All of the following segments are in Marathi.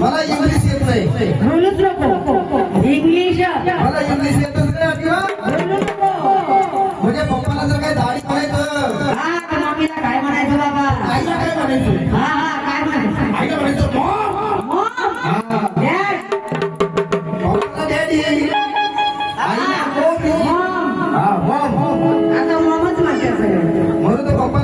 मला इंग्लिश येत नाही. बोलूच नको. इंग्लिश मला इंग्लिश येतच नाही म्हणजे पप्पाला जर काही दाढी म्हणायचं हा मम्मीला काय म्हणायचं बाबा? आईला काय म्हणायचं? हा हा काय म्हणायचं? आईला म्हणायचं मॉम. मॉम? हा. डॅड पप्पाला डॅडी आईला मॉम मॉम. हा मॉम आता मॉमच म्हणतात सगळे म्हणून तो पप्पाला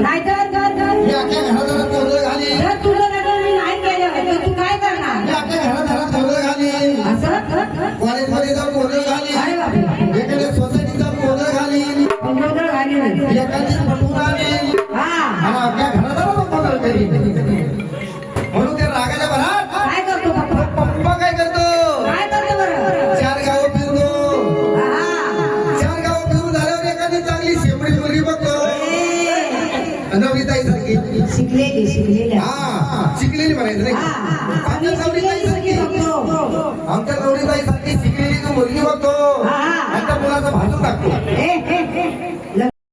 नाहीतर तर तर मी अख्ख्या घरात कोरडं घाली. जर तुझं लग्न मी नाही केलं तर तू काय मी करणार? अख्ख्या घरात घरात कोरडं घाली. असं? कॉलेजमध्ये जाऊन कोरडं घाली. अरे बापरे. एखाद्या सोसायटीत जाऊन कोरडं घाली. गोंधळ घाली नाही एखादी पटवून आली. हा. आणि अख्ख्या घरात नवरीताई सारखी शिकलेली शिकलेली हा शिकलेली म्हणायचं नाही. आमच्या नवरीताई सारखी शिकलेली